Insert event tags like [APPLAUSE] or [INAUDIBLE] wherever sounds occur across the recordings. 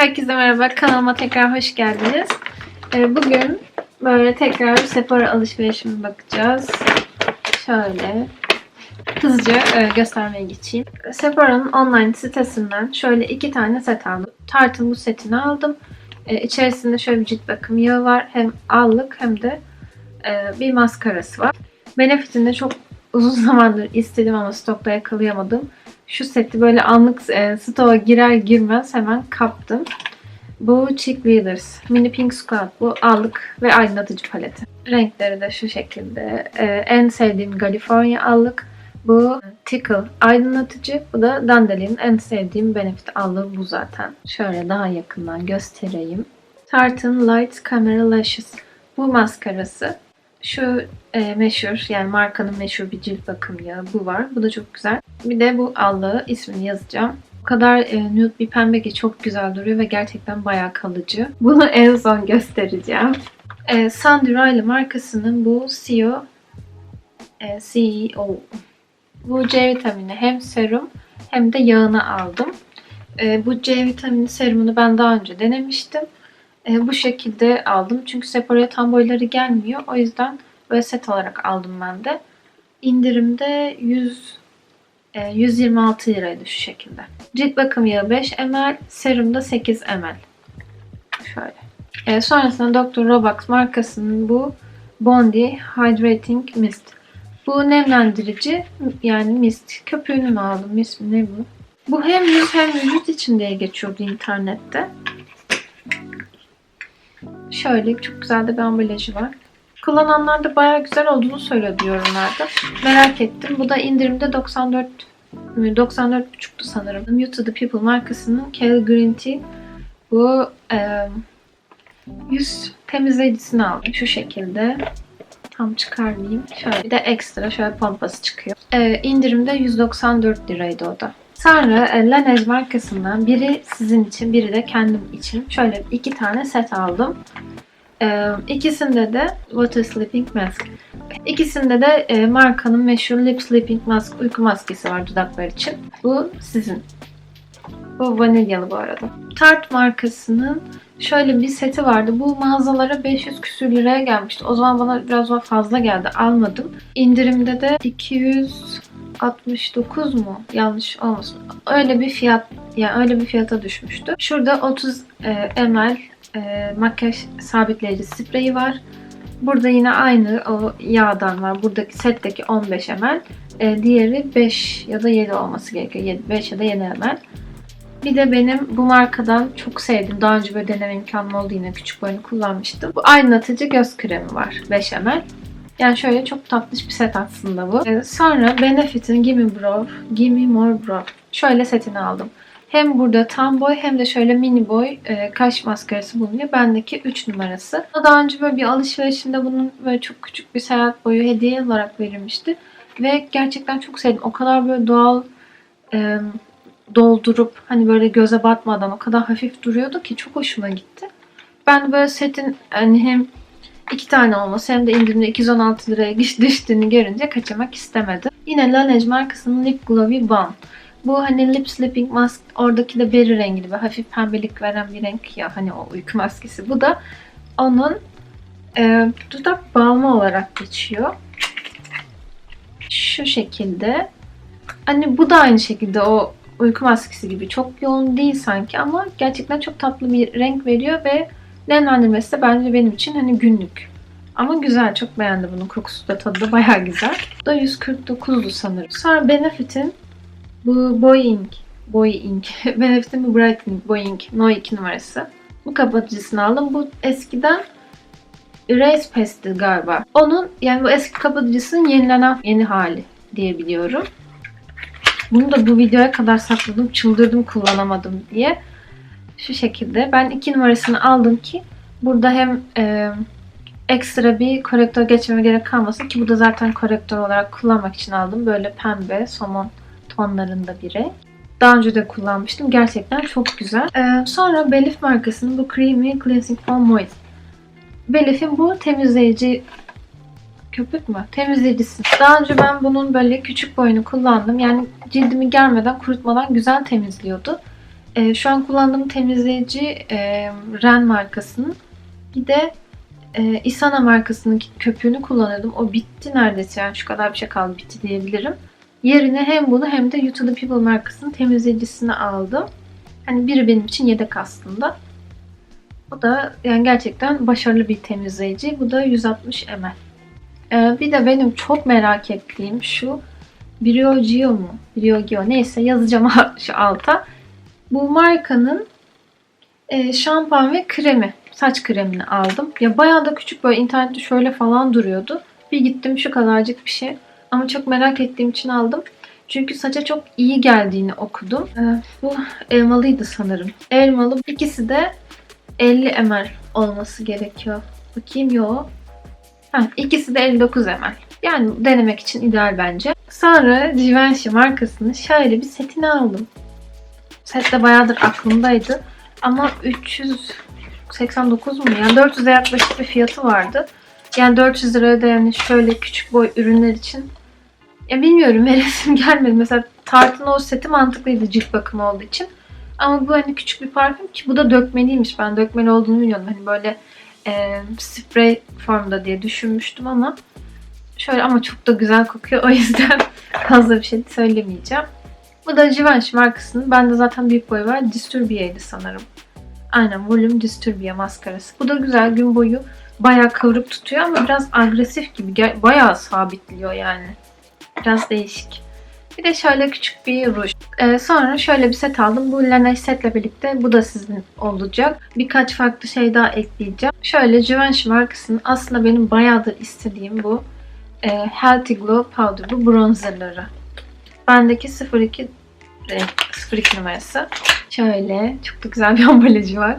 Herkese merhaba. Kanalıma tekrar hoş geldiniz. Ee, Bugün böyle tekrar Sephora alışverişime bakacağız. Şöyle hızlıca e, göstermeye geçeyim. Sephora'nın online sitesinden şöyle iki tane set aldım. Tarte'ın bu setini aldım. Ee, İçerisinde şöyle bir cilt bakım yağı var. Hem allık hem de e, bir maskarası var. Benefit'in de çok uzun zamandır istedim ama stokta yakalayamadım. Şu seti böyle anlık e, stoğa girer girmez hemen kaptım. Bu Cheek Leaders Mini Pink Squad. Bu allık ve aydınlatıcı paleti. Renkleri de şu şekilde. E, en sevdiğim California allık. Bu Tickle aydınlatıcı. Bu da Dandelion. En sevdiğim Benefit allığı bu zaten. Şöyle daha yakından göstereyim. Tarte'ın Light Camera Lashes. Bu maskarası. Şu e, meşhur yani markanın meşhur bir cilt bakım yağı bu var. Bu da çok güzel. Bir de bu allığı ismini yazacağım. O kadar e, nude bir pembe ki çok güzel duruyor ve gerçekten bayağı kalıcı. [LAUGHS] Bunu en son göstereceğim. E, Sandy Riley markasının bu CEO e, CEO bu C vitamini hem serum hem de yağını aldım. E, bu C vitamini serumunu ben daha önce denemiştim. E, bu şekilde aldım. Çünkü Sephora'ya tam boyları gelmiyor. O yüzden böyle set olarak aldım ben de. İndirimde 100 e, 126 liraydı şu şekilde. Cilt bakım yağı 5 ml, serum da 8 ml. Şöyle. E, sonrasında Dr. Robax markasının bu Bondi Hydrating Mist. Bu nemlendirici yani mist. Köpüğünü mü aldım? Mist mi ne bu? Bu hem yüz hem vücut için diye geçiyordu internette. Şöyle çok güzel de bir ambalajı var. Kullananlar da bayağı güzel olduğunu söylüyordu yorumlarda. Merak ettim. Bu da indirimde 94 94,5'tu sanırım. You to the People markasının Kale Green Tea. Bu e, yüz temizleyicisini aldım. Şu şekilde. Tam çıkarmayayım. Şöyle bir de ekstra şöyle pompası çıkıyor. E, indirimde 194 liraydı o da. Sonra e, Laneige markasından biri sizin için, biri de kendim için şöyle iki tane set aldım. Ee, ikisinde de Water Sleeping Mask. İkisinde de e, markanın meşhur Lip Sleeping Mask uyku maskesi var dudaklar için. Bu sizin. Bu vanilyalı bu arada. Tarte markasının şöyle bir seti vardı. Bu mağazalara 500 küsür liraya gelmişti. O zaman bana biraz daha fazla geldi. Almadım. İndirimde de 269 mu? Yanlış olmasın. Öyle bir fiyat yani öyle bir fiyata düşmüştü. Şurada 30 e, ml e, makyaj sabitleyici spreyi var. Burada yine aynı o yağdan var. Buradaki setteki 15 ml. E, diğeri 5 ya da 7 olması gerekiyor. 7, 5 ya da 7 ml. Bir de benim bu markadan çok sevdiğim, daha önce böyle deneme imkanım oldu yine küçük boyunu kullanmıştım. Bu aydınlatıcı göz kremi var 5 ml. Yani şöyle çok tatlış bir set aslında bu. Ee, sonra Benefit'in Gimme Brow, Gimme More Brow. Şöyle setini aldım. Hem burada tam boy hem de şöyle mini boy e, kaş maskarası bulunuyor. Bendeki 3 numarası. Daha önce böyle bir alışverişimde bunun böyle çok küçük bir seyahat boyu hediye olarak verilmişti. Ve gerçekten çok sevdim. O kadar böyle doğal e, doldurup hani böyle göze batmadan o kadar hafif duruyordu ki çok hoşuma gitti. Ben böyle setin hani hem iki tane olması hem de indirimde 216 liraya düştüğünü görünce kaçırmak istemedim. Yine Laneige markasının Lip Glowy Balm. Bu hani lip sleeping mask oradaki de berry rengi ve hafif pembelik veren bir renk ya hani o uyku maskesi. Bu da onun e, dudak balmı olarak geçiyor. Şu şekilde. Hani bu da aynı şekilde o uyku maskesi gibi çok yoğun değil sanki ama gerçekten çok tatlı bir renk veriyor ve nemlendirmesi de bence benim için hani günlük. Ama güzel. Çok beğendim bunun. Kokusu da tadı da bayağı güzel. Bu da 149'du sanırım. Sonra Benefit'in bu Boeing Boeing [LAUGHS] Benefit'in bu Brightening Boeing No 2 numarası. Bu kapatıcısını aldım. Bu eskiden Erase Pastel galiba. Onun yani bu eski kapatıcısının yenilenen yeni hali diye biliyorum. Bunu da bu videoya kadar sakladım. Çıldırdım kullanamadım diye. Şu şekilde. Ben iki numarasını aldım ki burada hem e, ekstra bir korektör geçmeme gerek kalmasın ki bu da zaten korektör olarak kullanmak için aldım. Böyle pembe, somon tonlarında biri. Daha önce de kullanmıştım. Gerçekten çok güzel. Ee, sonra Belif markasının bu Creamy Cleansing Foam Moist. Belif'in bu temizleyici köpük mü? Temizleyicisi. Daha önce ben bunun böyle küçük boyunu kullandım. Yani cildimi germeden, kurutmadan güzel temizliyordu. Ee, şu an kullandığım temizleyici e, Ren markasının. Bir de e, Isana markasının köpüğünü kullanıyordum. O bitti neredeyse yani şu kadar bir şey kaldı bitti diyebilirim. Yerine hem bunu hem de You People markasının temizleyicisini aldım. Hani biri benim için yedek aslında. Bu da yani gerçekten başarılı bir temizleyici. Bu da 160 ml. Ee, bir de benim çok merak ettiğim şu Briogeo mu? Briogeo neyse yazacağım [LAUGHS] şu alta. Bu markanın e, şampuan ve kremi. Saç kremini aldım. Ya bayağı da küçük böyle internette şöyle falan duruyordu. Bir gittim şu kadarcık bir şey. Ama çok merak ettiğim için aldım. Çünkü saça çok iyi geldiğini okudum. Ee, bu elmalıydı sanırım. Elmalı. İkisi de 50 ml olması gerekiyor. Bakayım yo. Ha, ikisi de 59 ml. Yani denemek için ideal bence. Sonra Givenchy markasının şöyle bir setini aldım. Set de bayağıdır aklımdaydı. Ama 389 mu? Yani 400'e yaklaşık bir fiyatı vardı. Yani 400 liraya da yani şöyle küçük boy ürünler için ya bilmiyorum [LAUGHS] hevesim gelmedi. Mesela Tarte'ın o seti mantıklıydı cilt bakımı olduğu için. Ama bu hani küçük bir parfüm ki bu da dökmeliymiş. Ben dökmeli olduğunu bilmiyordum. Hani böyle e, sprey formda diye düşünmüştüm ama şöyle ama çok da güzel kokuyor. O yüzden [LAUGHS] fazla bir şey söylemeyeceğim. Bu da Givenchy markasının. Bende zaten büyük boy var. Disturbiye'ydi sanırım. Aynen Volume Disturbiye maskarası. Bu da güzel gün boyu bayağı kıvrık tutuyor ama biraz agresif gibi. Bayağı sabitliyor yani. Biraz değişik. Bir de şöyle küçük bir ruj. Ee, sonra şöyle bir set aldım. Bu Laneige setle birlikte bu da sizin olacak. Birkaç farklı şey daha ekleyeceğim. Şöyle Givenchy markasının aslında benim bayağıdır istediğim bu e, Healthy Glow Powder. Bu bronzerları. Bendeki 02 renk, 02 numarası. Şöyle çok da güzel bir [LAUGHS] ambalajı var.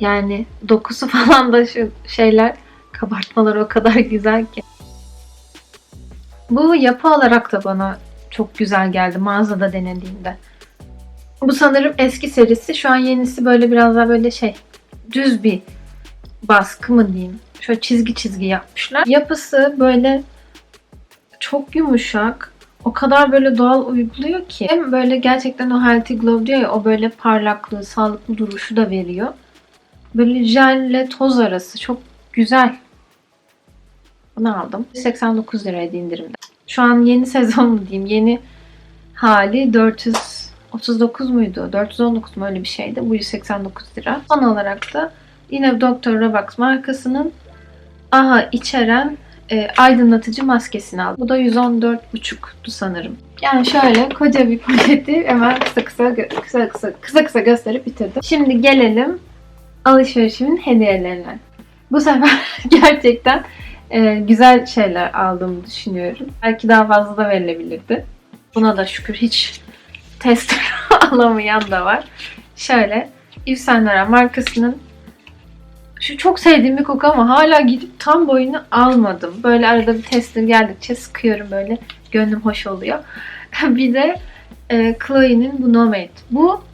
Yani dokusu [LAUGHS] falan da şu şeyler kabartmaları o kadar güzel ki. Bu yapı olarak da bana çok güzel geldi mağazada denediğimde. Bu sanırım eski serisi. Şu an yenisi böyle biraz daha böyle şey düz bir baskı mı diyeyim. Şöyle çizgi çizgi yapmışlar. Yapısı böyle çok yumuşak. O kadar böyle doğal uyguluyor ki. Hem böyle gerçekten o healthy glow diyor ya o böyle parlaklığı, sağlıklı duruşu da veriyor. Böyle jelle toz arası. Çok güzel. Bunu aldım. 89 liraydı indirimde. Şu an yeni [LAUGHS] sezon mu diyeyim. Yeni hali 439 muydu? 419 mu öyle bir şeydi. Bu 189 lira. Son olarak da yine Dr. Robax markasının AHA içeren e, aydınlatıcı maskesini aldım. Bu da 114,5'tu sanırım. Yani şöyle koca bir poşeti hemen kısa kısa kısa kısa kısa kısa gösterip bitirdim. Şimdi gelelim alışverişimin hediyelerine. Bu sefer [LAUGHS] gerçekten e, güzel şeyler aldığımı düşünüyorum. Belki daha fazla da verilebilirdi. Buna da şükür hiç test [LAUGHS] alamayan da var. Şöyle Yves Saint Laurent markasının şu çok sevdiğim bir koku ama hala gidip tam boyunu almadım. Böyle arada bir testim geldikçe sıkıyorum böyle. Gönlüm hoş oluyor. [LAUGHS] bir de e, Chloe'nin bu Nomade. Bu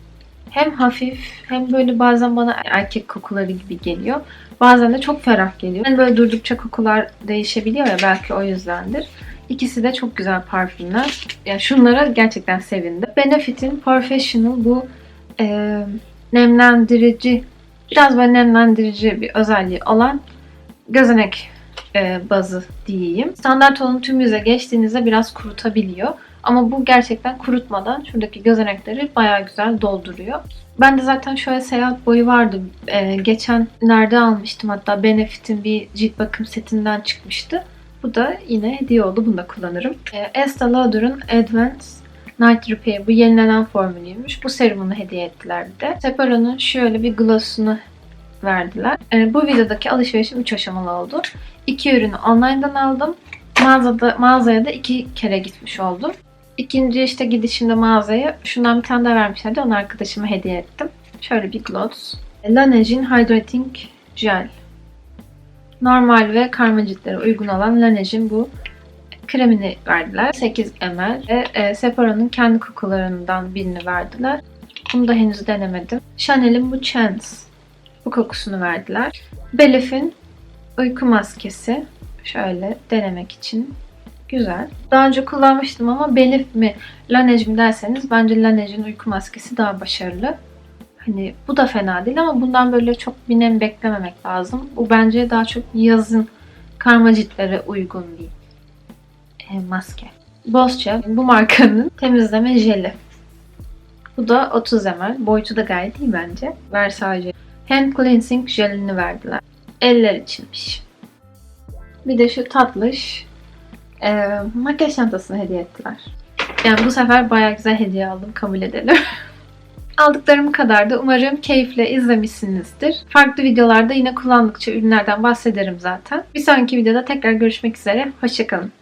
hem hafif hem böyle bazen bana erkek kokuları gibi geliyor. Bazen de çok ferah geliyor. Yani böyle durdukça kokular değişebiliyor ya belki o yüzdendir. İkisi de çok güzel parfümler. Yani şunlara gerçekten sevindim. Benefit'in Professional bu e, nemlendirici biraz böyle nemlendirici bir özelliği olan gözenek e, bazı diyeyim. Standart olan tüm yüze geçtiğinizde biraz kurutabiliyor. Ama bu gerçekten kurutmadan şuradaki gözenekleri bayağı güzel dolduruyor. Ben de zaten şöyle seyahat boyu vardı. Ee, geçen nerede almıştım hatta Benefit'in bir cilt bakım setinden çıkmıştı. Bu da yine hediye oldu. Bunu da kullanırım. Ee, Estee Lauder'ın Advanced Night Repair. Bu yenilenen formülüymüş. Bu serumunu hediye ettiler bir de. Sephora'nın şöyle bir gloss'unu verdiler. Ee, bu videodaki alışverişim 3 aşamalı oldu. İki ürünü online'dan aldım. Mağazada, mağazaya da iki kere gitmiş oldum. İkinci işte gidişimde mağazaya şundan bir tane daha vermişlerdi. Onu arkadaşıma hediye ettim. Şöyle bir gloss. Laneige'in Hydrating Gel. Normal ve karma ciltlere uygun olan Laneige'in bu kremini verdiler. 8 ml ve e, Sephora'nın kendi kokularından birini verdiler. Bunu da henüz denemedim. Chanel'in bu Chance bu kokusunu verdiler. Belif'in uyku maskesi. Şöyle denemek için Güzel. Daha önce kullanmıştım ama Belif mi, Laneige mi derseniz bence Laneige'in uyku maskesi daha başarılı. Hani bu da fena değil ama bundan böyle çok bir nem beklememek lazım. Bu bence daha çok yazın karma ciltlere uygun e, maske. Boscia bu markanın temizleme jeli. Bu da 30 ml. Boyutu da gayet iyi bence. Versace. Hand cleansing jelini verdiler. Eller içinmiş. Bir de şu tatlış e, makyaj çantasını hediye ettiler. Yani bu sefer bayağı güzel hediye aldım kabul edelim. [LAUGHS] Aldıklarım kadar da umarım keyifle izlemişsinizdir. Farklı videolarda yine kullandıkça ürünlerden bahsederim zaten. Bir sonraki videoda tekrar görüşmek üzere. Hoşçakalın.